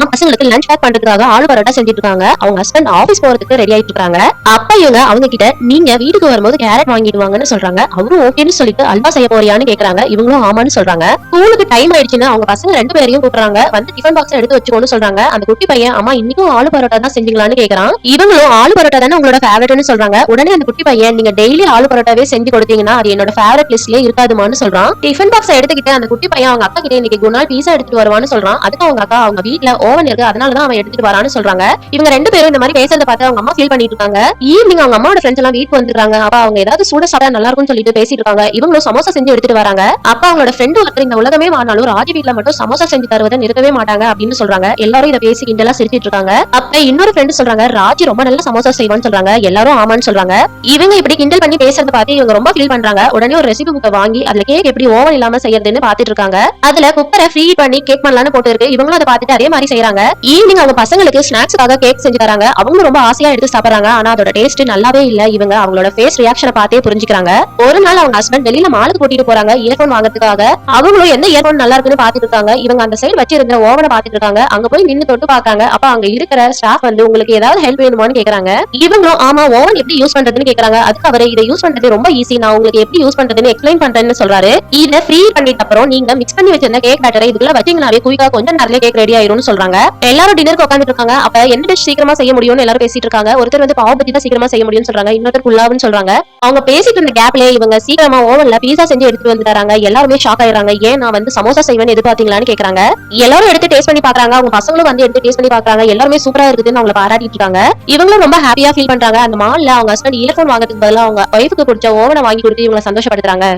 அம்மா பசங்களுக்கு lunch back பண்றதுக்காக ஆளு பரோட்டா செஞ்சுட்டு இருக்காங்க அவங்க ஹஸ்பண்ட் ஆபீஸ் போறதுக்கு ரெடி ஆயிட்டு இருக்காங்க அப்ப இவங்க அவங்க கிட்ட நீங்க வீட்டுக்கு வரும்போது கேரட் வாங்கிடுவாங்கன்னு சொல்றாங்க. அவரும் ஓகேன்னு சொல்லிட்டு அல்வா செய்ய போறியான்னு கேக்குறாங்க. இவங்களும் ஆமான்னு சொல்றாங்க. ஸ்கூலுக்கு டைம் ஆயிடுச்சுன்னு அவங்க பசங்க ரெண்டு பேரையும் கூப்பிடுறாங்க. வந்து டிஃபன் பாக்ஸ் எடுத்து வச்சுக்கோன்னு சொல்றாங்க. அந்த குட்டி பையன் அம்மா இன்னைக்கும் ஆளு பரோட்டா தான் செஞ்சீங்களான்னு கேக்குறான். இவங்களும் ஆளு பரோட்டா தானே உங்களோட ஃபேவரட்னு சொல்றாங்க. உடனே அந்த குட்டி பையன் நீங்க டெய்லி ஆளு பரோட்டாவே செஞ்சு கொடுத்தீங்கன்னா அது என்னோட ஃபேவரட் லிஸ்ட்லயே இருக்காதுமான்னு சொல்றான். டிஃபன் பாக்ஸ் எடுத்துக்கிட்டு அந்த குட்டி பையன் அவங்க அக்கா கிட்ட இன்னைக்கு குணால் பீஸா எடுத்துட்டு வருவான்னு சொல்றான். அதுக்கு அவங்க அக்கா அவங்க வீட்டுல ஓவன் இருக்கு. அதனால தான் அவன் எடுத்துட்டு வரான்னு சொல்றாங்க. இவங்க ரெண்டு பேரும் இந்த மாதிரி பேசுறத பார்த்து அவங்க அம்மா ஃபீல் பண்ணிட்டு இருக்காங்க. ஈவினிங் அவங்க அம்மாவோட ஃப்ரெண்ட்ஸ் எல்லாம் வீட்டுக்கு வந்துருக்காங்க அப்ப அவங்க ஏதாவது சூட சாப்பிட நல்லா இருக்கும்னு சொல்லிட்டு பேசிட்டு இருக்காங்க. இவங்களும் சமோசா செஞ்சு எடுத்துட்டு வராங்க. அப்ப அவங்களோட ஃப்ரெண்டு ஒருத்தர் இந்த உலகமே வாழாலும் ராஜி வீட்ல மட்டும் சமோசா செஞ்சு தருவதை நிறுத்தவே மாட்டாங்க அப்படின்னு சொல்றாங்க. எல்லாரும் இதை பேசி கிண்டலா சிரிச்சிட்டு இருக்காங்க. அப்ப இன்னொரு ஃப்ரெண்ட் சொல்றாங்க ராஜி ரொம்ப நல்ல சமோசா செய்வான்னு சொல்றாங்க. எல்லாரும் ஆமான்னு சொல்றாங்க. இவங்க இப்படி கிண்டல் பண்ணி பேசுறத பார்த்து இவங்க ரொம்ப ஃபீல் பண்றாங்க. உடனே ஒரு ரெசிபி புக்கை வாங்கி அதுல கேக் எப்படி ஓவன் இல்லாம செய்யறதுன்னு பாத்துட்டு இருக்காங்க. அதுல குக்கரை ஃப்ரீ பண்ணி கேக் பண்ணலாம்னு போட்டு இருக்கு. இவங்களும் அதை பார்த்துட்டு அதே மாதிரி செய்யறாங்க ஈவினிங் அவங்க பசங்களுக்கு ஸ்நாக்ஸ்க்காக கேக் செஞ்சு தராங்க. அவங்களும் ரொம்ப ஆசையா எடுத்து சாப்பிடுறாங்க. ஆனா அதோட டேஸ்ட் நல்லாவே இல்ல. இவங்க அவங்களோட ஃபேஸ் ரியாக்ஷனை பார்த்தே புரிஞ்சுக்கிறாங்க. ஒரு நாள் அவங்க ஹஸ்பண்ட் வெளியில மாலுக்கு கூட்டிட்டு போறாங்க. இயர்போன் வாங்குறதுக்காக. அவங்களும் எந்த இயர்போன் நல்லா இருக்குன்னு பாத்துட்டு இருக்காங்க. இவங்க அந்த சைடு வச்சிருந்த ஓவனை பாத்துட்டு இருக்காங்க. அங்க போய் நின்னு தொட்டு பாக்காங்க அப்ப அங்க இருக்கிற ஸ்டாஃப் வந்து உங்களுக்கு ஏதாவது ஹெல்ப் வேணுமான்னு கேக்குறாங்க. இவங்களும் ஆமா ஓவன் எப்படி யூஸ் பண்றதுன்னு கேக்குறாங்க. அதுக்கு அவரு இதை யூஸ் பண்றது ரொம்ப ஈஸி நான் உங்களுக்கு எப்படி யூஸ் பண்றதுன்னு எக்ஸ்பிளைன் பண்றேன்னு சொல்றாரு. இதை ஃப்ரீ பண்ணிட்ட அப்புறம் நீங்க மிக்ஸ் பண்ணி வச்சிருந்த கேக் பேட்டரை இதுக்குள்ள வச்சீங்கன்னாவே குயிக்கா கொஞ்சம் நேரத்துல கேக் ரெடி ஆயிரும்னு சொல்றாங்க எல்லாரும் டின்னருக்கு உட்காந்துட்டு இருக்காங்க. அப்ப எந்த டிஷ் சீக்கிரமா செய்ய முடியும்னு எல்லாரும் பேசிட்டு இருக்காங்க. ஒருத்தர் வந்து பாவ பத்தி தான் சீக்கிரமா செய்ய முடியும்னு சொல்றாங்க. இன்னொருத்தர் புல்லாவுன்னு சொல்றாங்க. அவங்க பேசிட்டு இருந்த கேப்ல இவங்க சீக்கிரமா ஓவன்ல பீஸா செஞ்சு எடுத்துட்டு வந்துட்டாங்க. எல்லாருமே ஷாக் ஆயிடுறாங்க. ஏன் நான் வந்து சமோசா செய்வேன்னு எதிர்பார்த்தீங்களான்னு கேக்குறாங்க. எல்லாரும் எடுத்து டேஸ்ட் பண்ணி பாக்குறாங்க. அவங்க பசங்களும் வந்து எடுத்து டேஸ்ட் பண்ணி பாக்குறாங்க. எல்லாருமே சூப்பரா இருக்குதுன்னு அவங்கள பாராட்டிட்டு இருக்காங்க. இவங்களும் ரொம்ப ஹாப்பியா ஃபீல் பண்றாங்க. அந்த மால்ல அவங்க ஹஸ்பண்ட் இயர்போன் வாங்குறதுக்கு பதிலா அவங்க ஒய்ஃபுக்கு பிடிச்ச ஓவனை வாங்கி கொடுத்து இவங்களை சந்தோஷப்படுத்துறாங்க.